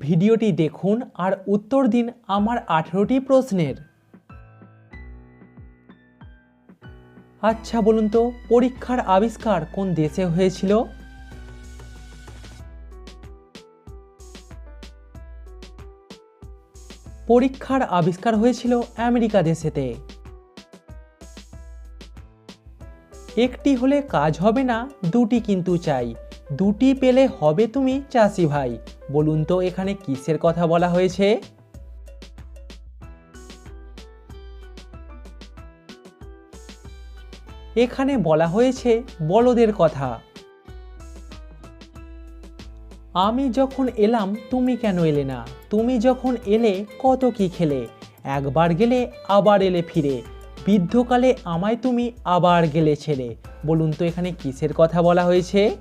ভিডিওটি দেখুন আর উত্তর দিন আমার আঠেরোটি প্রশ্নের। আচ্ছা বলুন তো, পরীক্ষার আবিষ্কার কোন দেশে হয়েছিল? পরীক্ষার আবিষ্কার হয়েছিল আমেরিকা দেশেতে। একটি হলে কাজ হবে না, দুটি কিন্তু চাই। দুটি পেলে হবে তুমি চাষি ভাই। বলুন তো এখানে কিসের কথা বলা হয়েছে? এখানে বলা হয়েছে বলদের কথা। আমি যখন এলাম, তুমি কেন এলে না? তুমি যখন এলে, কত কি খেলে? একবার গেলে আবার এলে ফিরে। বৃদ্ধকালে আমায় তুমি আবার গেলে ছেড়ে। বলুন তো এখানে কিসের কথা বলা হয়েছে?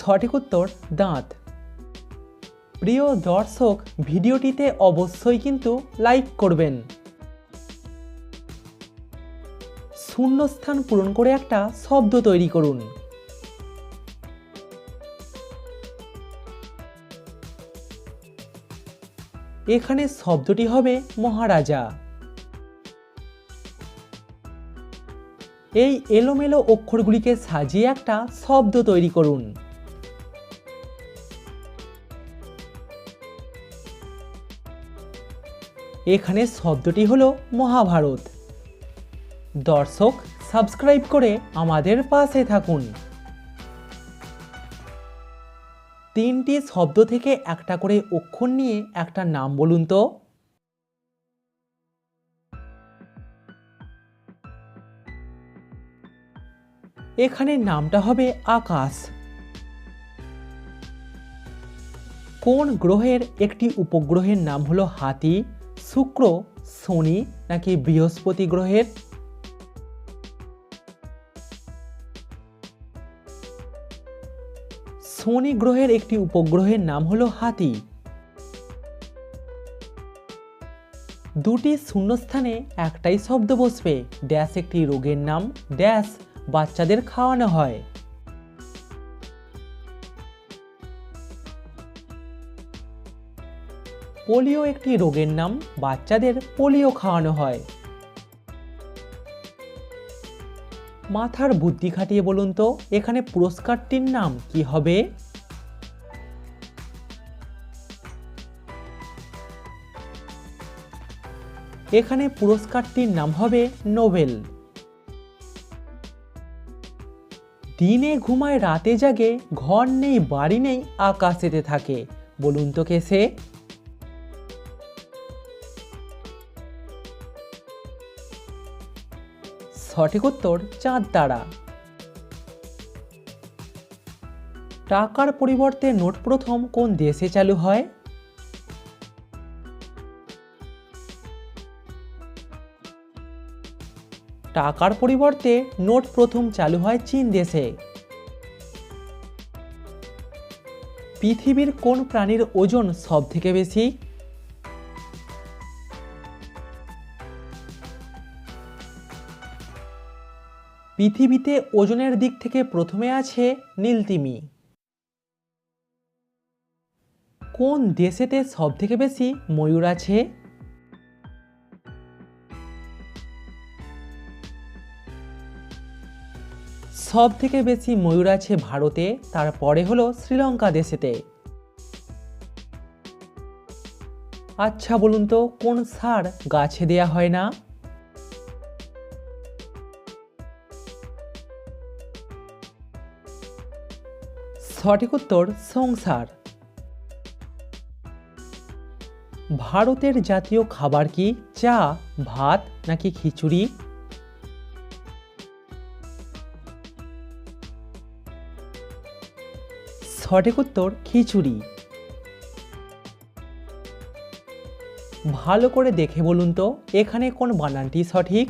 সঠিক উত্তর দাঁত। প্রিয় দর্শক, ভিডিওটিতে অবশ্যই কিন্তু লাইক করবেন। শূন্যস্থান পূরণ করে একটা শব্দ তৈরি করুন। এখানে শব্দটি হবে মহারাজা। এই এলোমেলো অক্ষরগুলিকে সাজিয়ে একটা শব্দ তৈরি করুন। এখানে শব্দটি হলো মহাভারত। দর্শক, সাবস্ক্রাইব করে আমাদের পাশে থাকুন। তিনটি শব্দ থেকে একটা করে অক্ষর নিয়ে একটা নাম বলুন তো। এখানে নামটা হবে আকাশ। কোন গ্রহের একটি উপগ্রহের নাম হলো হাতি? শুক্র, শনি নাকি বৃহস্পতি গ্রহের? শনি গ্রহের একটি উপগ্রহের নাম হলো হাতি। দুটি শূন্যস্থানে একটাই শব্দ বসবে, ড্যাশ একটি রোগের নাম, ড্যাশ, বাচ্চাদের খাওয়ানো হয়। পোলিও একটি রোগের নাম বাচ্চাদের পোলিও খাওয়ানো হয়। মাথার বুদ্ধি খাটিয়ে বলুন তো, এখানে পুরস্কারটির নাম কি হবে? এখানে পুরস্কারটির নাম হবে নোবেল। দিনে ঘুমায় রাতে জাগে, ঘর নেই, বাড়ি নেই, আকাশেতে থাকে। বলুন তো কে সে? সঠিক উত্তর চাঁদ তারা। টাকার পরিবর্তে নোট প্রথম কোন দেশে চালু হয়? টাকার পরিবর্তে নোট প্রথম চালু হয় চীন দেশে। পৃথিবীর কোন প্রাণীর ওজন সব থেকে বেশি? পৃথিবীতে ওজনের দিক থেকে প্রথমে আছে নীলতিমি। কোন দেশেতে সব থেকে বেশি ময়ূর আছে? সব থেকে বেশি ময়ূর আছে ভারতে, তারপরে হলো শ্রীলঙ্কা দেশেতে। আচ্ছা বলুন তো, কোন সার গাছে দেয়া হয় না? সঠিক উত্তর সংসার। ভারতের জাতীয় খাবার কি চা, ভাত নাকি খিচুড়ি? সঠিক উত্তর খিচুড়ি। ভালো করে দেখে বলুন তো, এখানে কোন বানানটি সঠিক?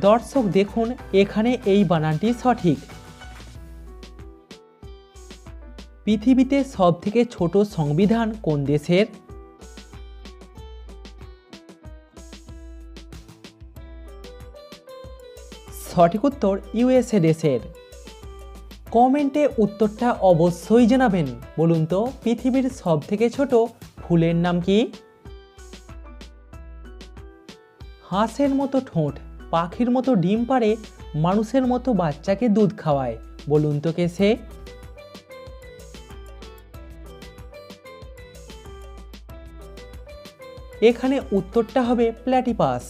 দর্শক দেখুন, এখানে এই বানানটি সঠিক। পৃথিবীতে সবথেকে ছোট সংবিধান কোন দেশের? সঠিক উত্তর ইউএসএ দেশের। কমেন্টে উত্তরটা অবশ্যই জানাবেন। বলুন তো, পৃথিবীর সবথেকে ছোট ফুলের নাম কি? হাঁসের মতো ঠোঁট। পাখির মতো ডিম পারে মানুষের মতো বাচ্চাকে দুধ খাওয়ায়। বলুন তো কে সে? এখানে উত্তরটা হবে প্ল্যাটিপাস।